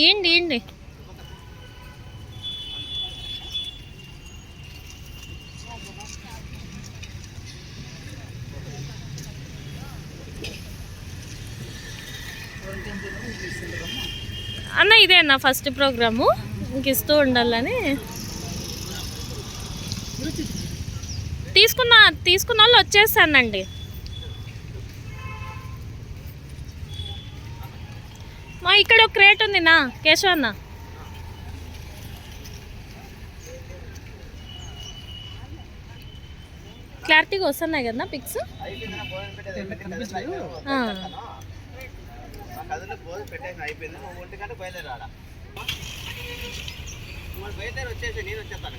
ఏంటి ఏంటి? అన్న ఇదే అన్న ఫస్ట్ ప్రోగ్రాము ఇంక ఇస్తూ ఉండాలని తీసుకున్న తీసుకున్న వాళ్ళు వచ్చేసానండి. మా ఇక్కడ ఒక క్రేట్ ఉంది నా కేశవ అన్న. క్లారిటీగా వస్తున్నాయి కదా పిక్స్? అయిపోయింది బయలుదేరి వచ్చేసి నేను వచ్చేస్తాను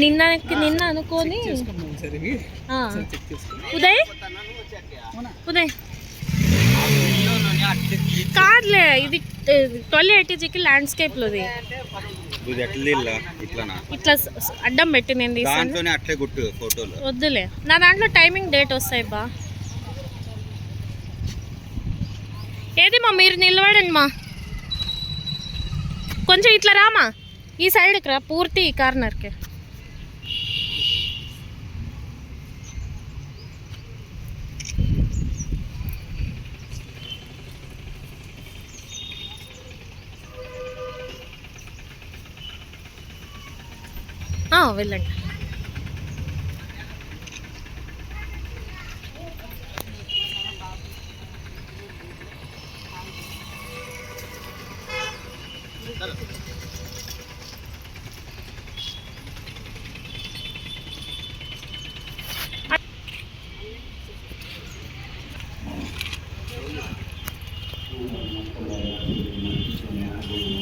నిన్న నిన్న అనుకొని. ఉదయ్? ఉదయ్. కాదులే ఇది ట్వెల్వ్ ఎయిటీజీకి ల్యాండ్స్కేప్లోది. ఇట్లా అడ్డం పెట్టి నేను తీసాను దాంట్లోనే అట్లే గుట్టు ఫోటోలు. వద్దులే. నా దాంట్లో టైమింగ్ డేట్ వస్తాయి బా. ఏది మా మీరు నిలబడండి మా. కొంచెం ఇట్లా రామా? ఈ సైడ్కి రా పూర్తి ఈ కార్నర్కి ఆ, వెళ్ళండి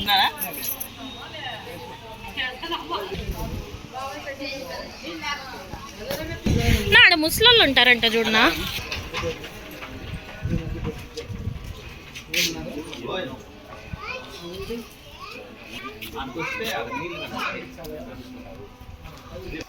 నా ఆడ ముసలోళ్ళు ఉంటారంట చూడనా? లోపలికి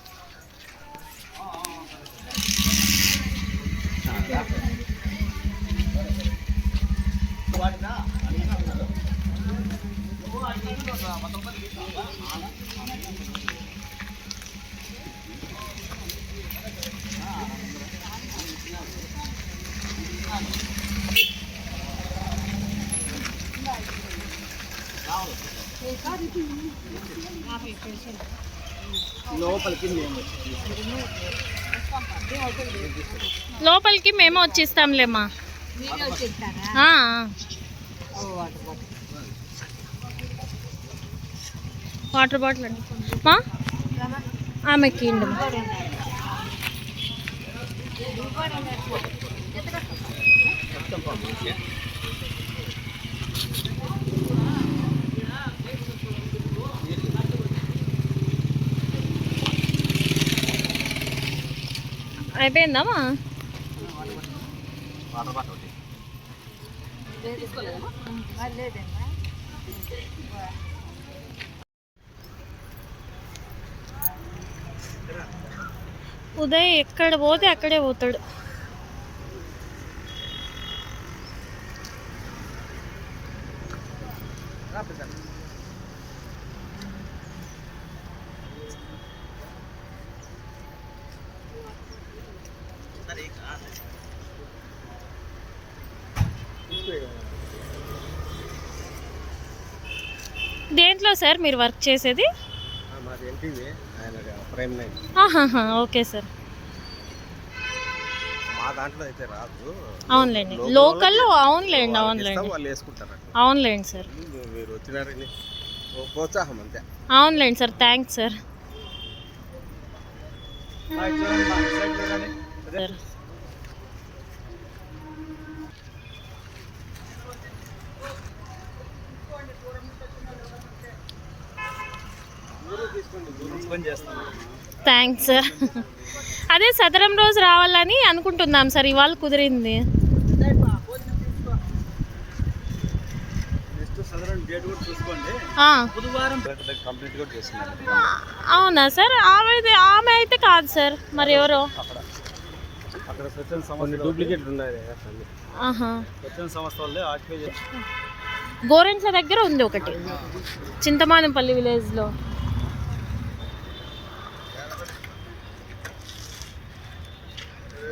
లోపలికి మేము వచ్చిస్తాంలేమ్మా. వాటర్ బాటిల్ అండి. మా? ఆమెకి ఇండు అయిపోయిందమ్మా అయిపోయిందామా? ఉదయ్ ఎక్కడ పోతే అక్కడే పోతాడు. దేంట్లో సార్ మీరు వర్క్ చేసేది? Okay sir. మా దాంట్లో అయితే రాదు. అవునులేండి. లోకల్లో అవునులేండి అవునులేండి. వాళ్ళు సార్. మీరు వచ్చినారని ఓ ప్రోత్సాహం అంతే. అవునులేండి sir thanks sir. Sir. Thanks sir అదే సదరం రోజు రావాలని అనుకుంటున్నాం సార్ ఇవాళ కుదిరింది. అవునా సార్? ఆమె ఆమె అయితే కాదు సార్ మరి ఎవరో? గోరెంట్ల దగ్గర ఉంది ఒకటి. చింతమానంపల్లి విలేజ్లో.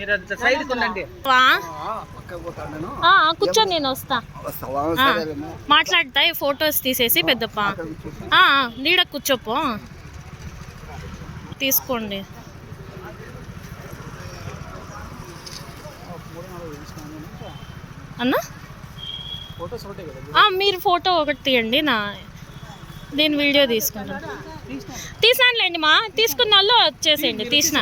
మీరు అది సైడ్ కొనండి వా? ఆ, కూర్చో నేను వస్తా. మాట్లాడతా ఈ ఫొటోస్ తీసేసి పెద్దప్ప. నీడ కూర్చోపో. తీసుకోండి. అన్నా? ఫోటోస్ ఒకటే కదా. ఆ, మీరు ఫోటో ఒకటి తీయండి నా నేను వీడియో తీసుకుంటాను తీసినానులేండి మా తీసుకున్న వాళ్ళు వచ్చేసేయండి తీసిన.